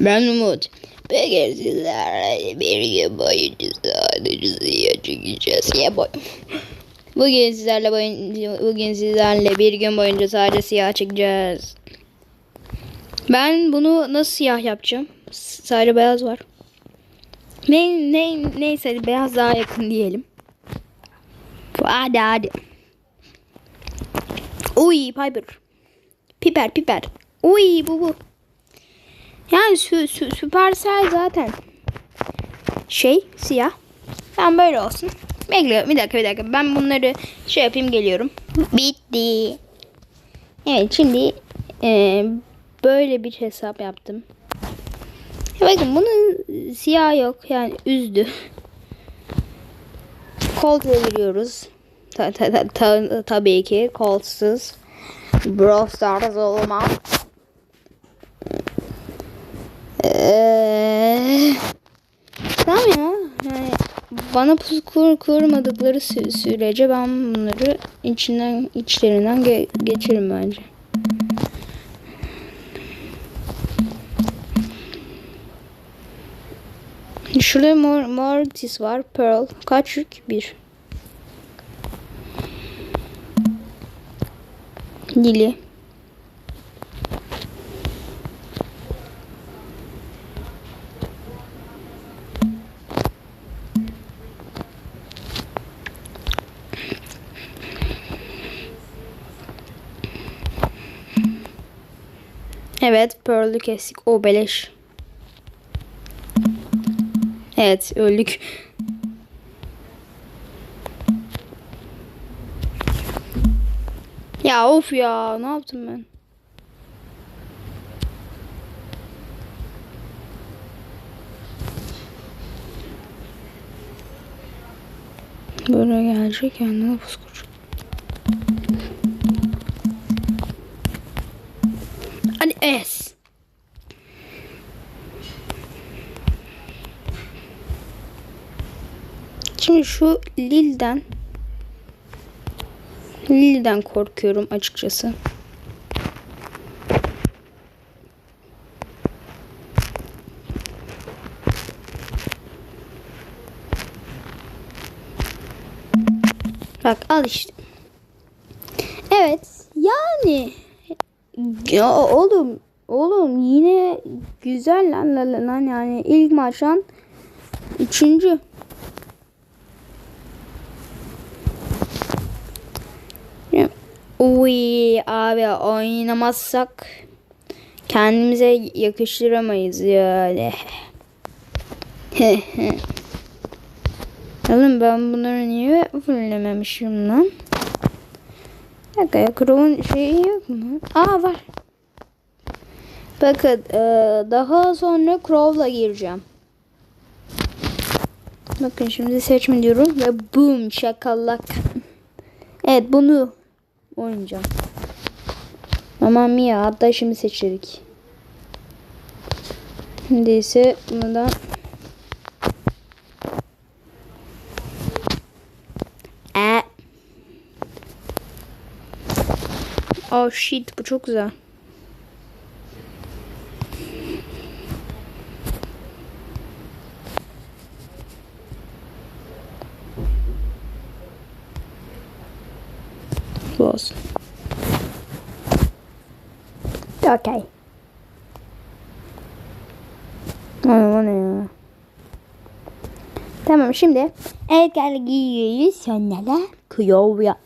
Ben Umut. Bugün sizlerle bir gün boyunca sadece siyah çekeceğiz. Ya boy. Bugün sizlerle boyun, bugün sizlerle bir gün boyunca sadece siyah çekeceğiz. Ben bunu nasıl siyah yapacağım? Sadece beyaz var. Ne, ne, neyse beyaz daha yakın diyelim. Hadi hadi. Uy Piper. Piper piper. Uy bu bu. Yani sü, sü, Süpersel zaten şey siyah. Ben böyle olsun. Bekle bir dakika bir dakika. Ben bunları şey yapayım geliyorum. Bitti. Evet şimdi e, böyle bir hesap yaptım. Bakın bunun siyah yok yani üzdü. Colt giriyoruz. Ta, ta, ta, ta, tabii ki kolsuz. Brawl Stars olmaz. Eee, tamam ya. Yani bana pusu kur, kurmadıkları sü- sürece ben bunları içinden içlerinden ge- geçerim bence. Şurada mor, Mortis var. Pearl. Kaç yük? Bir. Lily. Evet, Pearl'ü kestik. O beleş. Evet, öldük. Ya of ya, ne yaptım ben? Böyle gelecek kendine puskuç. Es. Şimdi şu Lil'den Lil'den korkuyorum açıkçası. Bak al işte. Evet. Yani ya oğlum oğlum yine güzel lan lan lan, yani ilk maçtan üçüncü. Uy abi oynamazsak kendimize yakıştıramayız yani. Oğlum ben bunları niye fullememişim lan? Dakika ya şeyi yok mu? Aa var. Bakın e, daha sonra Crow'la gireceğim. Bakın şimdi seçme diyorum ve boom şakalak. Evet bunu oynayacağım. Aman Mia hatta şimdi seçerik. Şimdi ise bundan E. Oh shit bu çok güzel. Bu olsun. Okay. Aman o ne ya. Tamam şimdi evet geldik giyiyoruz sonra kıyovya.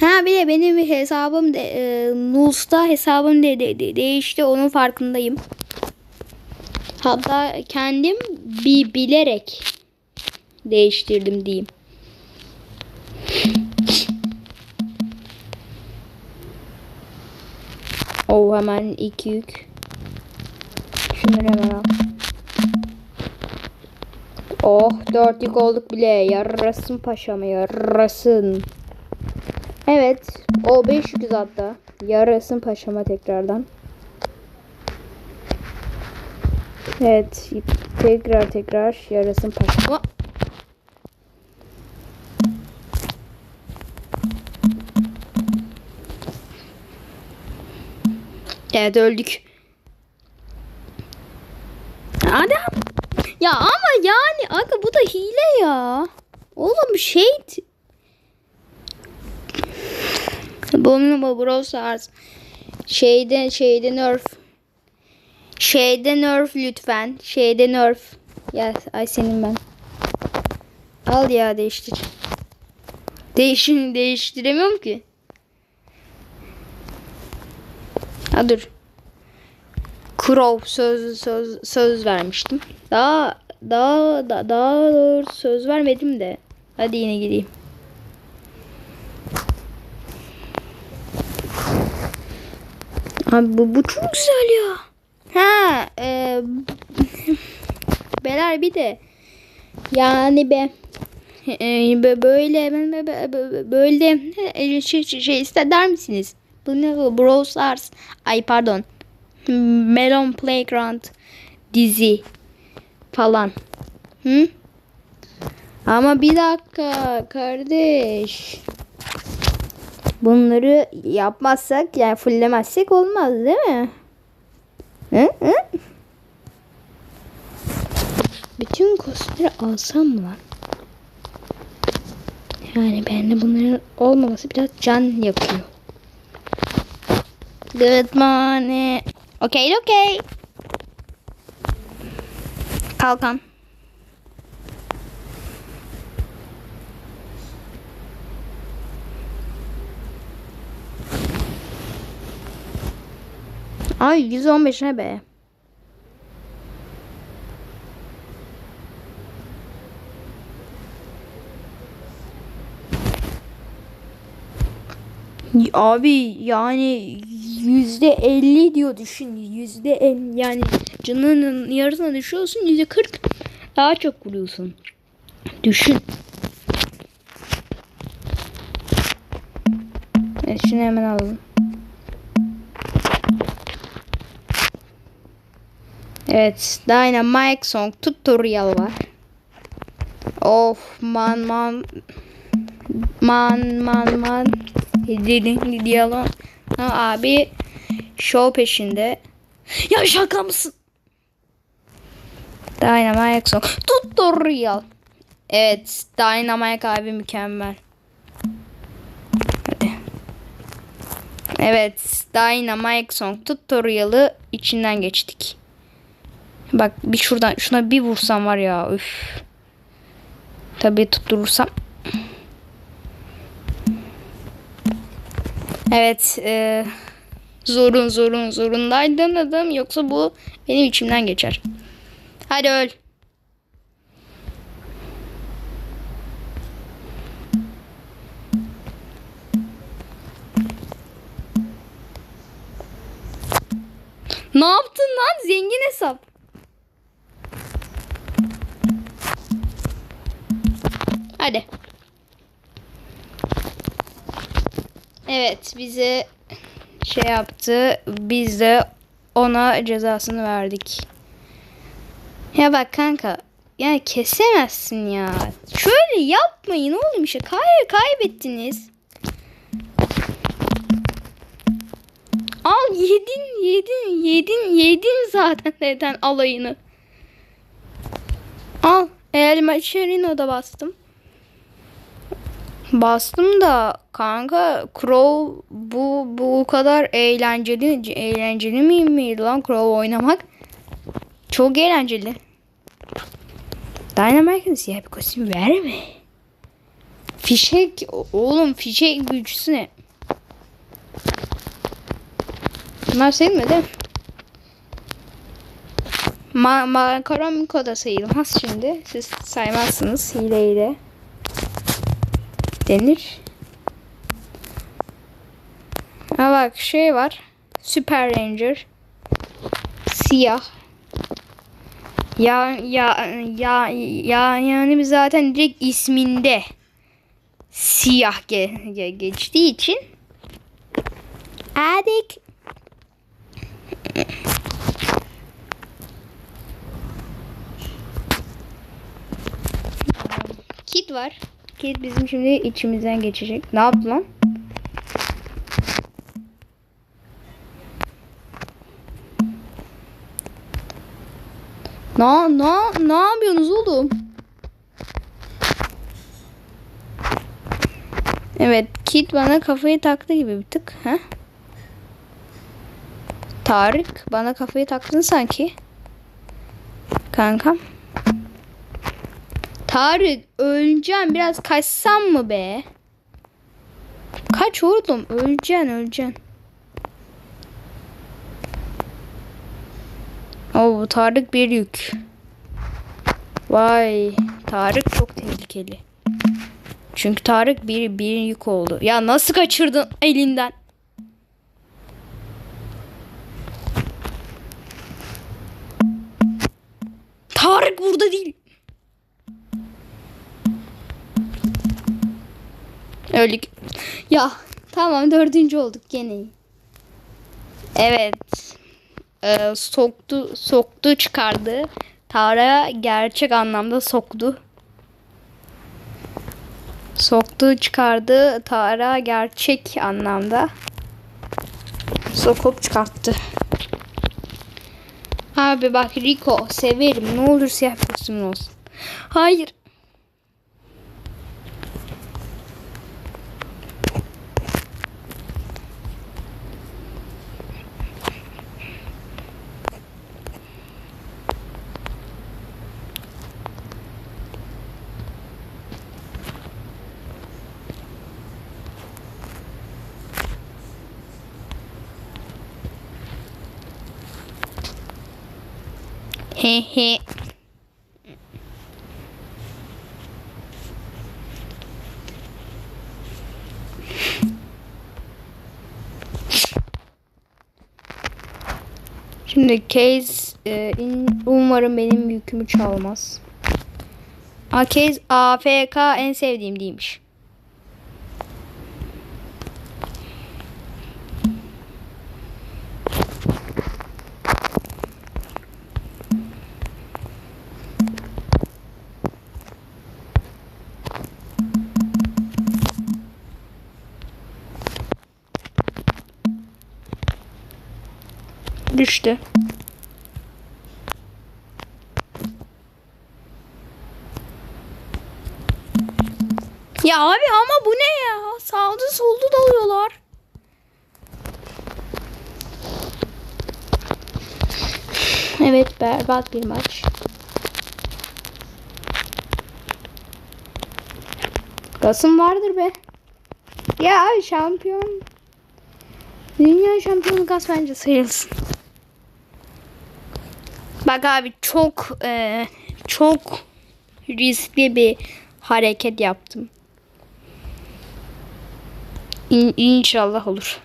Ha bir de benim hesabım de, e, Nuls'ta hesabım de, de, de, değişti onun farkındayım. Hatta kendim bir bilerek değiştirdim diyeyim. Oh hemen iki yük. Şunları hemen al. Oh dört yük olduk bile. Yarasın paşam yarasın. Evet. O beş yüküz hatta. Yarasın paşama tekrardan. Evet. Tekrar tekrar yarasın paşama. Evet öldük. Adam. Ya ama yani aga bu da hile ya. Oğlum şey bunun bu Brawl Stars şeyde şeyde nerf. Şeyde nerf lütfen. Şeyde nerf. Ya ay senin ben. Al ya değiştir. Değişin değiştiremiyorum ki. Ha dur. Crow söz söz söz vermiştim. Daha daha da, daha doğru söz vermedim de. Hadi yine gireyim Abi bu, bu çok güzel ya. Ha, e, Beler bir de yani be e, bö- böyle bö- bö- bö- böyle e, şey, şey, şey ister misiniz? Bu ne bu? Brawl Stars. Ay pardon. Melon Playground dizi falan. Hı? Ama bir dakika kardeş. Bunları yapmazsak yani fullemezsek olmaz değil mi? Hı? Hı? Bütün kostümleri alsam mı lan? Yani bende bunların olmaması biraz can yakıyor. Good morning. Okay, okay. Kalkan. Ay 115 ne be? Abi yani yüzde elli diyor düşün yüzde el yani canının yarısına düşüyorsun yüzde kırk daha çok vuruyorsun. Düşün. Evet şunu hemen alalım Evet Dynamite Song tutorial var of man man man man man Dili diyalog. Abi show peşinde. Ya şaka mısın? Dynamite Song tutorial. Evet Dynamite abi mükemmel. Hadi. Evet Dynamite Song tutorial'ı içinden geçtik. Bak bir şuradan şuna bir vursam var ya üf. Tabii tutturursam. Evet. E, zorun zorun zorundaydım dedim. Yoksa bu benim içimden geçer. Hadi öl. Ne yaptın lan? Zengin hesap. Hadi. Evet bize şey yaptı. Biz de ona cezasını verdik. Ya bak kanka yani kesemezsin ya. Şöyle yapmayın oğlum işte. Kay kaybettiniz. Al yedin yedin yedin yedin zaten neden alayını. Al. El Macherino da bastım. Bastım da kanka Crow bu bu kadar eğlenceli eğlenceli miyim miydi lan Crow oynamak? Çok eğlenceli. Dynamite'ın siyah bir kostüm verme. Fişek oğlum fişek güçsü ne? Bunlar sayılmıyor değil mi? Ma Makaroniko da sayılmaz şimdi. Siz saymazsınız hileyle denir. Ha bak şey var. Super Ranger. Siyah. Ya ya ya ya yani zaten direkt isminde siyah ge, ge, geçtiği için adik Kit var. Kit bizim şimdi içimizden geçecek. Ne yaptı lan? Ne ne ne yapıyorsunuz oğlum? Evet, Kit bana kafayı taktı gibi bir tık. Ha? Tarık bana kafayı taktın sanki. Kankam. Tarık öleceğim biraz kaçsam mı be? Kaç oğlum öleceksin öleceksin. Oo Tarık bir yük. Vay Tarık çok tehlikeli. Çünkü Tarık bir, bir yük oldu. Ya nasıl kaçırdın elinden? Tarık burada değil. Öldük. Ya tamam dördüncü olduk gene. Evet. Ee, soktu soktu çıkardı. Tarık'a gerçek anlamda soktu. Soktu çıkardı. Tara gerçek anlamda sokup çıkarttı. Abi bak Rico severim. Ne olur siyah kostümün olsun. Hayır. He. Şimdi Case e, in- umarım benim yükümü çalmaz. A Case AFK en sevdiğim değilmiş. Düştü. Ya abi ama bu ne ya? Sağda solda dalıyorlar. Evet berbat bir maç. Gasım vardır be. Ya şampiyon. Dünya şampiyonu Gas bence sayılsın. Bak abi çok e, çok riskli bir hareket yaptım. İn, inşallah olur.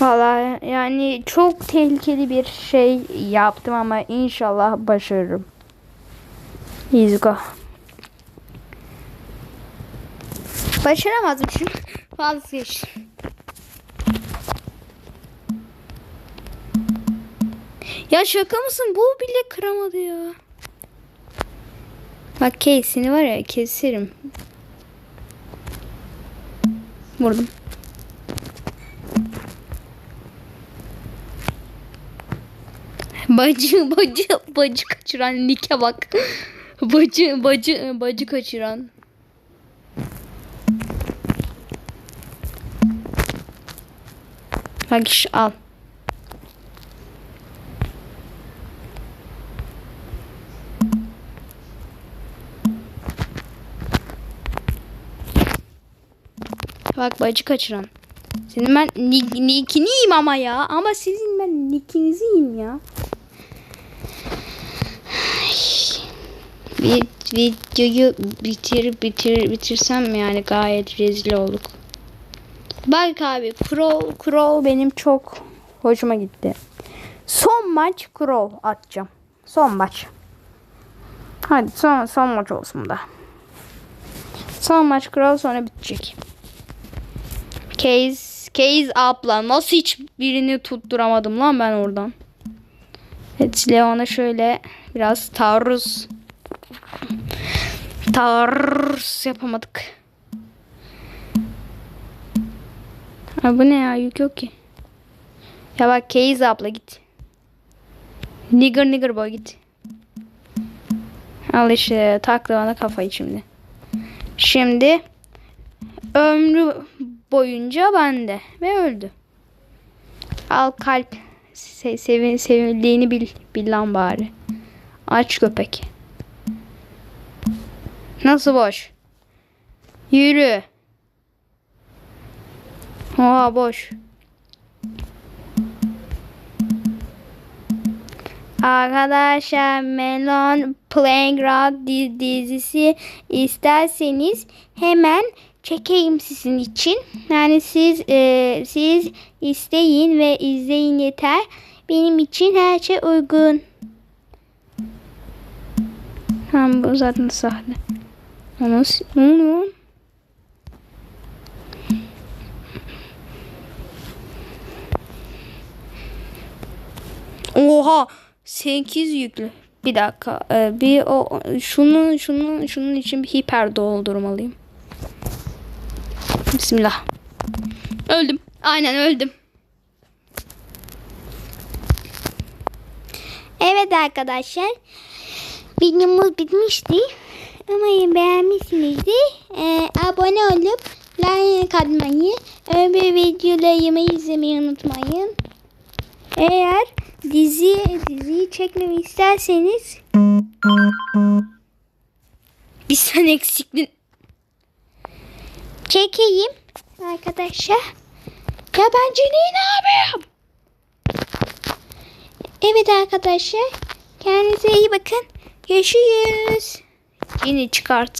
Valla yani çok tehlikeli bir şey yaptım ama inşallah başarırım. Let's go. Başaramazdım şimdi. Vazgeç. Ya şaka mısın? Bu bile kıramadı ya. Bak case'ini var ya keserim. Vurdum. Bacı bacı bacı kaçıran Nike bak. Bacı bacı bacı kaçıran. Bak iş al. Bak bacı kaçıran. Senin ben yiyeyim ama ya. Ama sizin ben nickinizi yiyeyim ya. Videoyu bitir bitir bitirsem yani gayet rezil olduk. Bak abi Crow, Crow benim çok hoşuma gitti. Son maç Crow atacağım. Son maç. Hadi son, son maç olsun da. Son maç Crow sonra bitecek. Case, Case abla nasıl hiç birini tutturamadım lan ben oradan. Evet Leon'a şöyle biraz taarruz taarruz yapamadık. Ha bu ne ya yük yok ki. Ya bak Keyiz abla git. Nigger nigger boy git. Al işte taktı bana kafayı şimdi. Şimdi ömrü boyunca bende ve öldü. Al kalp se sevin sevildiğini bil, bil lan bari. Aç köpek. Nasıl boş? Yürü. Oha boş. Arkadaşlar Melon Playground di- dizisi isterseniz hemen çekeyim sizin için. Yani siz e, siz isteyin ve izleyin yeter. Benim için her şey uygun. Tamam bu zaten sahne. Ne oluyor? Oha 8 yüklü. Bir dakika. e, bir o şunun şunun şunun için bir hiper doldurmalıyım. Bismillah. Öldüm. Aynen öldüm. Evet arkadaşlar. Videomuz bitmişti. Umarım beğenmişsinizdir. Ee, abone olup like atmayı, öbür videolarımı izlemeyi unutmayın. Eğer dizi diziyi çekmemi isterseniz bir sen eksiktin. Çekeyim arkadaşlar. Ya ben Jenny'i ne yapayım? Evet arkadaşlar. Kendinize iyi bakın. Görüşürüz. Yeni çıkart